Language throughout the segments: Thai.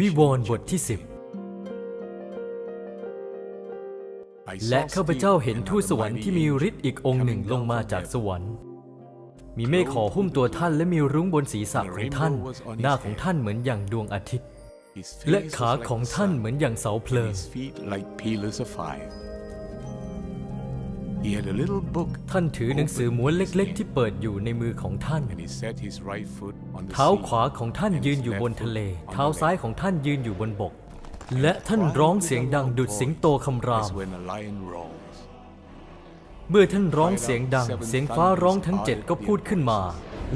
วิวรณ์บทที่สิบและข้าพเจ้าเห็นทูตสวรรค์ที่มีฤทธิ์อีกองค์หนึ่งลงมาจากสวรรค์ มีเมฆห่อหุ้มตัวท่านและมีรุ้งบนศีรษะของท่าน หน้าของท่านเหมือนอย่างดวงอาทิตย์ และขาของท่านเหมือนอย่างเสาเพลิง ท่านถือหนังสือม้วนเล็กๆ ที่เปิดอยู่ในมือของท่าน เท้าขวาของท่านยืนอยู่บนทะเล เท้าซ้ายของท่านยืนอยู่บนบก และท่านร้องเสียงดังดุดสิงโตคำราม เมื่อท่านร้องเสียงดัง เสียงฟ้าร้องทั้งเจ็ดก็พูดขึ้นมา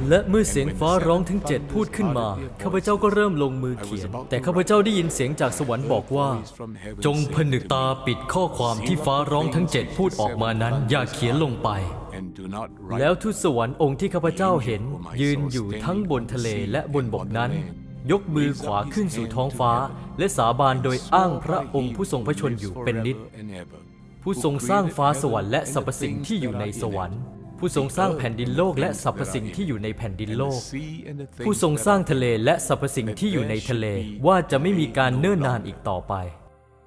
และเมื่อเสียงฟ้าร้องทั้งเจ็ดพูดขึ้นมา ข้าพเจ้าก็เริ่มลงมือเขียน แต่ข้าพเจ้าได้ยินเสียงจากสวรรค์บอกว่า จงผนึกตาปิดข้อความที่ฟ้าร้องทั้งเจ็ดพูดออกมานั้น อย่าเขียนลงไป แล้วทูตสวรรค์องค์ที่ข้าพเจ้าเห็น ยืนอยู่ทั้งบนทะเลและบนบกนั้น ยกมือขวาขึ้นสู่ท้องฟ้า และสาบานโดยอ้างพระองค์ผู้ทรงพระชนอยู่เป็นนิจผู้ทรงสร้างฟ้าสวรรค์และสรรพสิ่งที่อยู่ในสวรรค์ ผู้ทรงสร้างแผ่นดินโลกและสรรพสิ่งที่อยู่ในแผ่นดินโลก ผู้ทรงสร้างทะเลและสรรพสิ่งที่อยู่ในทะเลว่าจะไม่มีการเนิ่นนานอีกต่อไป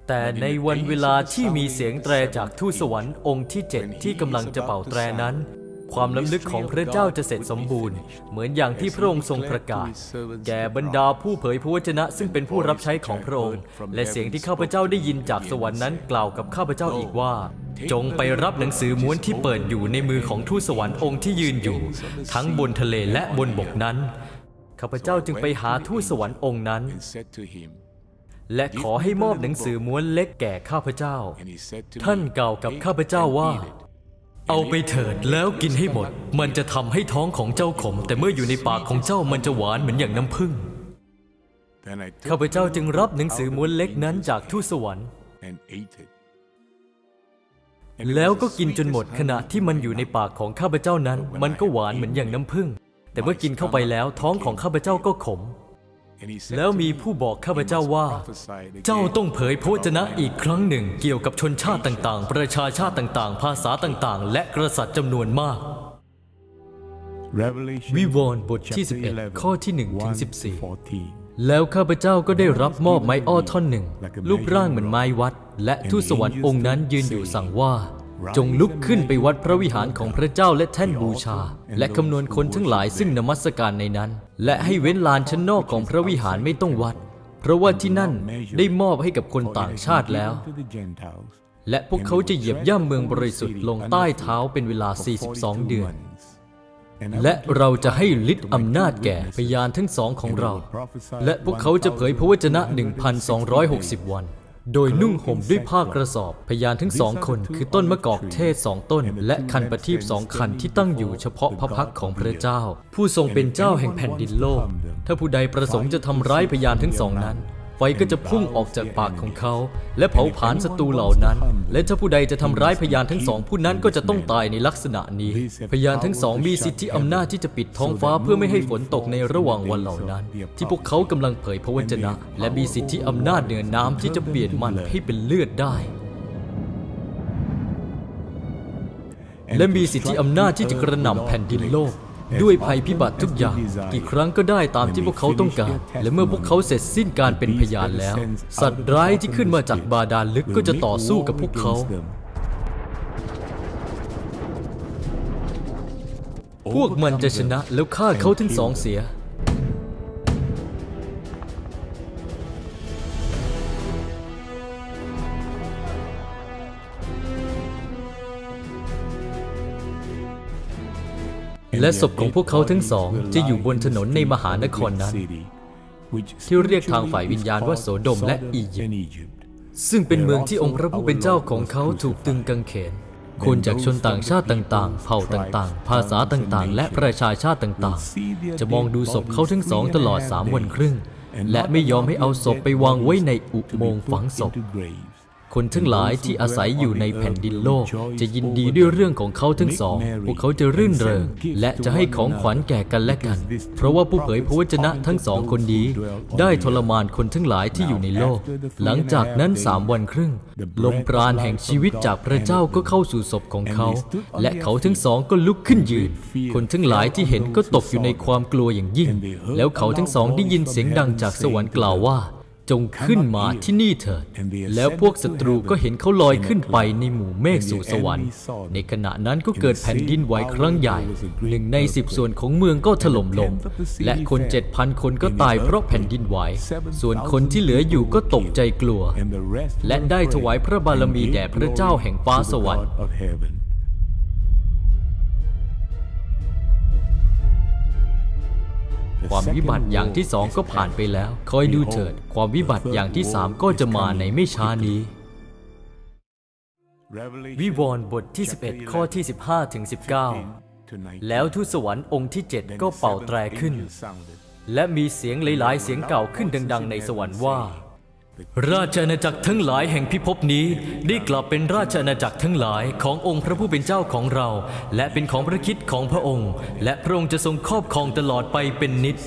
แต่ในวันเวลาที่มีเสียงแตรจากทูตสวรรค์องค์ที่เจ็ดที่กำลังจะเป่าแตรนั้น ความล้ำลึกของพระเจ้าจะเสร็จสมบูรณ์ เหมือนอย่างที่พระองค์ทรงประกาศ แก่บรรดาผู้เผยพระวจนะซึ่งเป็นผู้รับใช้ของพระองค์ และเสียงที่ข้าพเจ้าได้ยินจากสวรรค์นั้นกล่าวกับข้าพเจ้าอีกว่า จงไปรับหนังสือม้วนที่เปิดอยู่ในมือของทูตสวรรค์องค์ที่ยืนอยู่ ทั้งบนทะเลและบนบกนั้น ข้าพเจ้าจึงไปหาทูตสวรรค์องค์นั้น และขอให้มอบหนังสือม้วนเล็กแก่ข้าพเจ้า ท่านกล่าวกับข้าพเจ้าว่า เอาไปเถิดแล้วกินให้หมด มันจะทำให้ท้องของเจ้าขม แต่เมื่ออยู่ในปากของเจ้ามันจะหวานเหมือนอย่างน้ำผึ้งข้าพเจ้าจึงรับหนังสือม้วนเล็กนั้นจากทูตสวรรค์ แล้วก็กินจนหมดขณะที่มันอยู่ในปากของข้าพเจ้านั้น มันก็หวานเหมือนอย่างน้ำผึ้งแต่เมื่อกินเข้าไปแล้วท้องของข้าพเจ้าก็ขม แล้วมีผู้บอกข้าพเจ้าว่า เจ้าต้องเผยพระวจนะอีกครั้งหนึ่งเกี่ยวกับชนชาติต่างๆ ประชาชาติต่างๆ ภาษาต่างๆ และกษัตริย์จำนวนมากวิวรณ์บทที่11ข้อที่1ถึง14 แล้วข้าพเจ้าก็ได้รับมอบไม้อ้อท่อนหนึ่ง รูปร่างเหมือนไม้วัด และทูตสวรรค์องค์นั้นยืนอยู่สั่งว่า จงลุกขึ้นไปวัดพระวิหารของพระเจ้าและแท่นบูชา และคำนวณคนทั้งหลายซึ่งนมัสการในนั้น และให้เว้นลานชั้นนอกของพระวิหารไม่ต้องวัด เพราะว่าที่นั่นได้มอบให้กับคนต่างชาติแล้ว และพวกเขาจะเหยียบย่ำเมืองบริสุทธิ์ลงใต้เท้าเป็นเวลา 42 เดือน และเราจะให้ฤทธิ์อำนาจแก่พยานทั้งสองของเรา และพวกเขาจะเผยพระวจนะ 1,260 วัน โดยนุ่งห่มด้วยผ้ากระสอบ พยานทั้งสองคน คือต้นมะกอกเทศสองต้น และคันประทีปสองคันที่ตั้งอยู่เฉพาะพระพักตร์ของพระเจ้า ผู้ทรงเป็นเจ้าแห่งแผ่นดินโลก ถ้าผู้ใดประสงค์จะทำร้ายพยานทั้งสองนั้นไฟ ก็จะพุ่งออกจากปากของเขา และเผาผลาญศัตรูเหล่านั้น และถ้าผู้ใดจะทำร้ายพยานทั้งสองผู้นั้นก็จะต้องตายในลักษณะนี้ พยานทั้งสองมีสิทธิอำนาจที่จะปิดท้องฟ้าเพื่อไม่ให้ฝนตกในระหว่างวันเหล่านั้น ที่พวกเขากำลังเผยพระวจนะ และมีสิทธิอำนาจเหนือน้ำที่จะเปลี่ยนมันให้เป็นเลือดได้และมีสิทธิอำนาจที่จะกระหน่ำแผ่นดินโลก ด้วยภัยพิบัติทุกอย่าง กี่ครั้งก็ได้ตามที่พวกเขาต้องการ และเมื่อพวกเขาเสร็จสิ้นการเป็นพยานแล้ว สัตว์ร้ายที่ขึ้นมาจากบาดาลลึกก็จะต่อสู้กับพวกเขา พวกมันจะชนะแล้วฆ่าเขาทั้งสองเสีย และศพของพวกเขาทั้งสองจะอยู่บนถนนในมหานครนั้น ที่เรียกทางฝ่ายวิญญาณว่าโสโดมและอียิปต์ซึ่งเป็นเมืองที่องค์พระผู้เป็นเจ้าของเขาถูกตึงกังเขน คนจากชนต่างชาติต่างๆ เผ่าต่างๆ ภาษาต่างๆ และประชาชาติต่างๆ จะมองดูศพเขาทั้งสองตลอดสามวันครึ่ง และไม่ยอมให้เอาศพไปวางไว้ในอุโมงค์ฝังศพ คนทั้งหลายที่อาศัยอยู่ในแผ่นดินโลก จะยินดีด้วยเรื่องของเขาทั้งสอง พวกเขาจะรื่นเริง และจะให้ของขวัญแก่กันและกัน เพราะว่าผู้เผยพระวจนะทั้งสองคนนี้ ได้ทรมานคนทั้งหลายที่อยู่ในโลก หลังจากนั้นสามวันครึ่ง ลมปราณแห่งชีวิตจากพระเจ้าก็เข้าสู่ศพของเขา และเขาทั้งสองก็ลุกขึ้นยืน คนทั้งหลายที่เห็นก็ตกอยู่ในความกลัวอย่างยิ่ง แล้วเขาทั้งสองได้ยินเสียงดังจากสวรรค์กล่าวว่า จงขึ้นมาที่นี่เถิด แล้วพวกศัตรูก็เห็นเขาลอยขึ้นไปในหมู่เมฆสู่สวรรค์ ในขณะนั้นก็เกิดแผ่นดินไหวครั้งใหญ่ หนึ่งในสิบส่วนของเมืองก็ถล่มลง และคนเจ็ดพันคนก็ตายเพราะแผ่นดินไหว ส่วนคนที่เหลืออยู่ก็ตกใจกลัว และได้ถวายพระบารมีแด่พระเจ้าแห่งฟ้าสวรรค์ ความวิบัติอย่างที่สองก็ผ่านไปแล้ว คอยดูเถิด ความวิบัติอย่างที่สามก็จะมาในไม่ช้านี้ วิวรณ์บทที่ 11 ข้อที่ 15ถึง19 แล้วทูตสวรรค์องค์ที่ 7 ก็เป่าแตรขึ้น และมีเสียงหลายๆ เสียงเก่าขึ้นดัง ๆ ในสวรรค์ว่า ราชอาณาจักรทั้งหลายแห่งพิภพนี้ได้กลับเป็นราชอาณาจักรทั้งหลายขององค์พระผู้เป็นเจ้าของเรา และเป็นของพระคิดของพระองค์ และพระองค์จะทรงครอบครองตลอดไปเป็นนิจ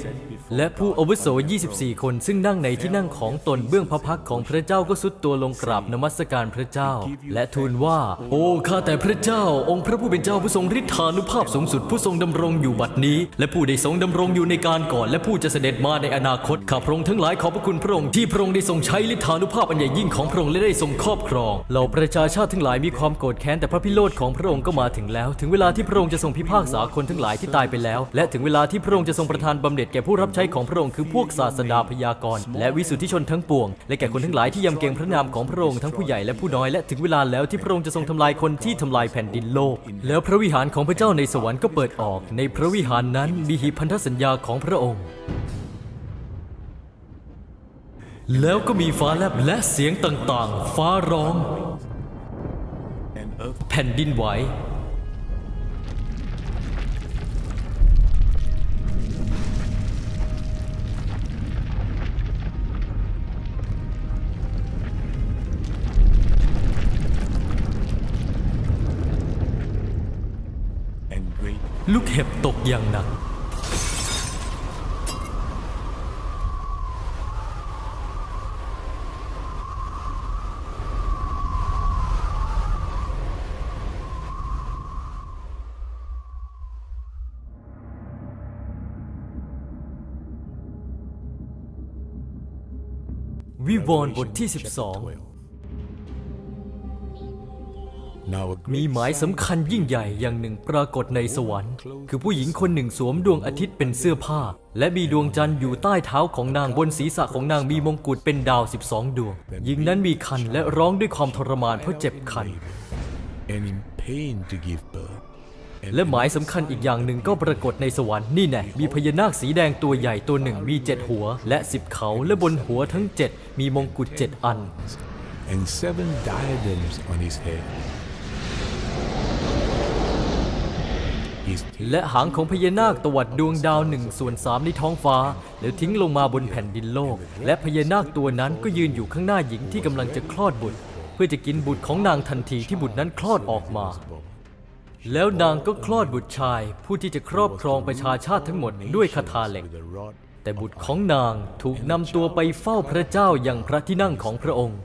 และผู้อาวุโส 24 คนซึ่งนั่งในที่นั่งของตนเบื้องพระพักของพระเจ้าก็สุดตัวลงกราบนมัสการพระเจ้า และทูลว่า โอ้ข้าแต่พระเจ้า องค์พระผู้เป็นเจ้าผู้ทรงฤทธานุภาพสูงสุดผู้ทรงดำรงอยู่บัดนี้ และผู้ได้ทรงดำรงอยู่ในการก่อน และผู้จะเสด็จมาในอนาคตข้าพระองค์ทั้งหลายขอบพระคุณพระองค์ที่พระองค์ได้ทรงใช้ฤทธานุภาพอันใหญ่ยิ่งของพระองค์และได้ทรงครอบครองเหล่าประชาชาติทั้งหลายมีความโกรธแค้นแต่พระพิโรธของพระองค์ก็มาถึงแล้ว ถึงเวลาที่พระองค์จะทรงพิพากษาคนทั้งหลายที่ตายไปแล้ว และถึงเวลาที่พระองค์จะทรงประทานบำเหน็จแก่ผู้รับใช้ของพระองค์คือพวกศาสดาพยากรณ์และวิสุทธิชนทั้งปวง และแก่คนทั้งหลายที่ยำเกรงพระนามของพระองค์ทั้งผู้ใหญ่และผู้น้อยและถึงเวลาแล้วที่พระองค์จะทรงทำลายคนที่ทำลายแผ่นดินโลก แล้วพระวิหารของพระเจ้าในสวรรค์ก็เปิดออก ในพระวิหารนั้นมีหีบพันธสัญญาของพระองค์ แล้วก็มีฟ้าแลบและเสียงต่างๆ ฟ้าร้อง แผ่นดินไหว ลูกเห็บตกอย่างหนัก วิวรณ์บทที่ 12 มีหมายสำคัญยิ่งใหญ่อย่างหนึ่งปรากฏในสวรรค์ คือผู้หญิงคนหนึ่งสวมดวงอาทิตย์เป็นเสื้อผ้า และมีดวงจันทร์อยู่ใต้เท้าของนางบนศีรษะของนางมีมงกุฎเป็นดาว 12 ดวง หญิงนั้นมีคันและร้องด้วยความทรมานเพราะเจ็บคัน and in pain to give birth. และหมายสำคัญอีกอย่างหนึ่งก็ปรากฏในสวรรค์นี่แน่มีพญานาคสีแดงตัวใหญ่ตัวหนึ่งมีเจ็ดหัว และสิบเขาและบนหัวทั้งเจ็ดมีมงกุฎเจ็ดอัน and seven diadems on his head. His tail และหางของพญานาคตวัดดวงดาวหนึ่งส่วนสามในท้องฟ้า แล้วทิ้งลงมาบนแผ่นดินโลก และพญานาคตัวนั้นก็ยืนอยู่ข้างหน้าหญิงที่กำลังจะคลอดบุตร เพื่อจะกินบุตรของนางทันทีที่บุตรนั้นคลอดออกมา แล้วนางก็คลอดบุตรชาย ผู้ที่จะครอบครองประชาชาติทั้งหมดด้วยคาถาเหล็กแต่บุตรของนางถูกนำตัวไปเฝ้าพระเจ้าอย่างพระที่นั่งของพระองค์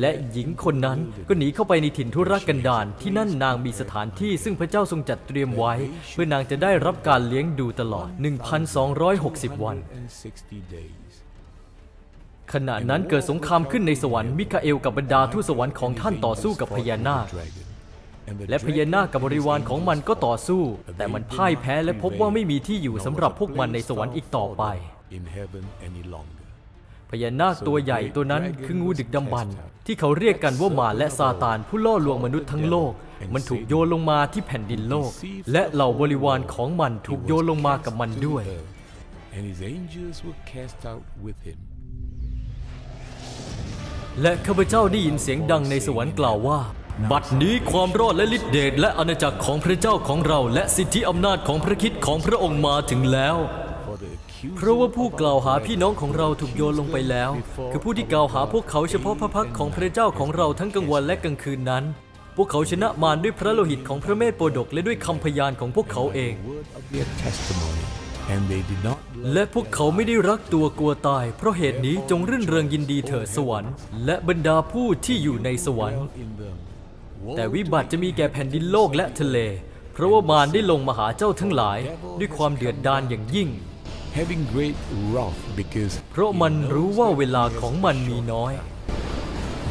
และหญิงคนนั้นก็หนีเข้าไปในถิ่นทุรกันดารที่นั่นนางมีสถานที่ซึ่งพระเจ้าทรงจัดเตรียมไว้ เพื่อนางจะได้รับการเลี้ยงดูตลอด 1,260 วัน and sixty days. ขณะนั้นเกิดสงครามขึ้นในสวรรค์มิคาเอลกับบรรดาทูตสวรรค์ของท่านต่อสู้กับพญานาค Dragon. And the และพญานาคกับบริวารของมันก็ต่อสู้ แต่มันพ่ายแพ้และพบว่าไม่มีที่อยู่สำหรับพวกมันในสวรรค์อีกต่อไป พญานาคตัวใหญ่ตัวนั้นคืองูดึกดำบรรพ์ที่เขาเรียกกันว่ามารและซาตานผู้ล่อลวงมนุษย์ทั้งโลก มันถูกโยนลงมาที่แผ่นดินโลก และเหล่าบริวารของมันถูกโยนลงมากับมันด้วย And his angels were cast out with him. และข้าพเจ้าได้ยินเสียงดังในสวรรค์กล่าวว่า บัดนี้ความรอดและฤทธิเดชและอาณาจักรของพระเจ้าของเรา และสิทธิอำนาจของพระคิดของพระองค์มาถึงแล้ว For the เพราะว่าผู้กล่าวหาพี่น้องของเราถูกโยนลงไปแล้ว คือผู้ที่กล่าวหาพวกเขาเฉพาะพระพักของพระเจ้าของเราทั้งกลางวันและกลางคืนนั้น พวกเขาชนะมารด้วยพระโลหิตของพระเมธโปรดกและด้วยคำพยานของพวกเขาเอง และพวกเขาไม่ได้รักตัวกลัวตาย เพราะเหตุนี้จงรื่นเริงยินดีเถิดสวรรค์ และบรรดาผู้ที่อยู่ในสวรรค์ แต่วิบัติจะมีแก่แผ่นดินโลกและทะเล เพราะว่ามารได้ลงมาหาเจ้าทั้งหลาย ด้วยความเดือดดาลอย่างยิ่ง Having great wrath because เพราะมันรู้ว่าเวลาของมันมีน้อย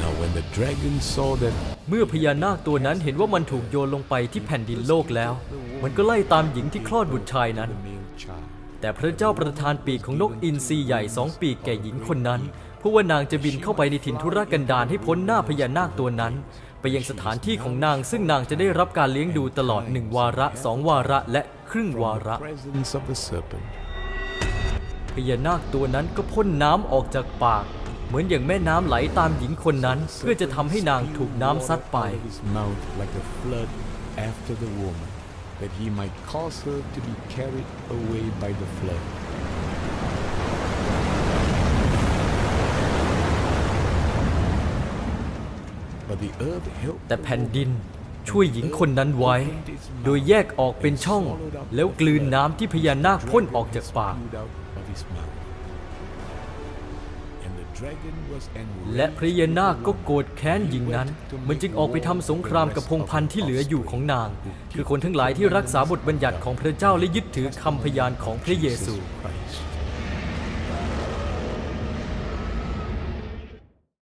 now when the dragon saw that เมื่อพญานาคตัวนั้นเห็นว่ามันถูกโยนลงไปที่แผ่นดินโลกแล้ว มันก็ไล่ตามหญิงที่คลอดบุตรชายนั้น the male child แต่พระเจ้าประทานปีกของนกอินทรีใหญ่สองปีกแก่หญิงคนนั้นเพื่อว่านางจะบินเข้าไปในถิ่นทุรกันดารให้พ้นหน้าพญานาคตัวนั้น ไปยังสถานที่ของนางซึ่งนางจะได้รับการเลี้ยงดูตลอดหนึ่งวาระสองวาระและครึ่งวาระ พญานาคตัวนั้นก็พ่นน้ำออกจากปาก เหมือนอย่างแม่น้ำไหลตามหญิงคนนั้น เพื่อจะทำให้นางถูกน้ำซัดไป out of his mouth like a flood after the woman that he might cause her to be carried away by the flood but the earth helped แต่แผ่นดินช่วยหญิงคนนั้นไว้ โดยแยกออกเป็นช่อง แล้วกลืนน้ำที่พญานาคพ่นออกจากปาก spewed out of his mouth and the dragon was และพระยานาคก็โกรธแค้นหญิงนั้น มันจึงออกไปทำสงครามกับพงศ์พันธุ์ที่เหลืออยู่ของนาง คือคนทั้งหลายที่รักษาบทบัญญัติของพระเจ้าและยึดถือคำพยานของพระเยซู Christ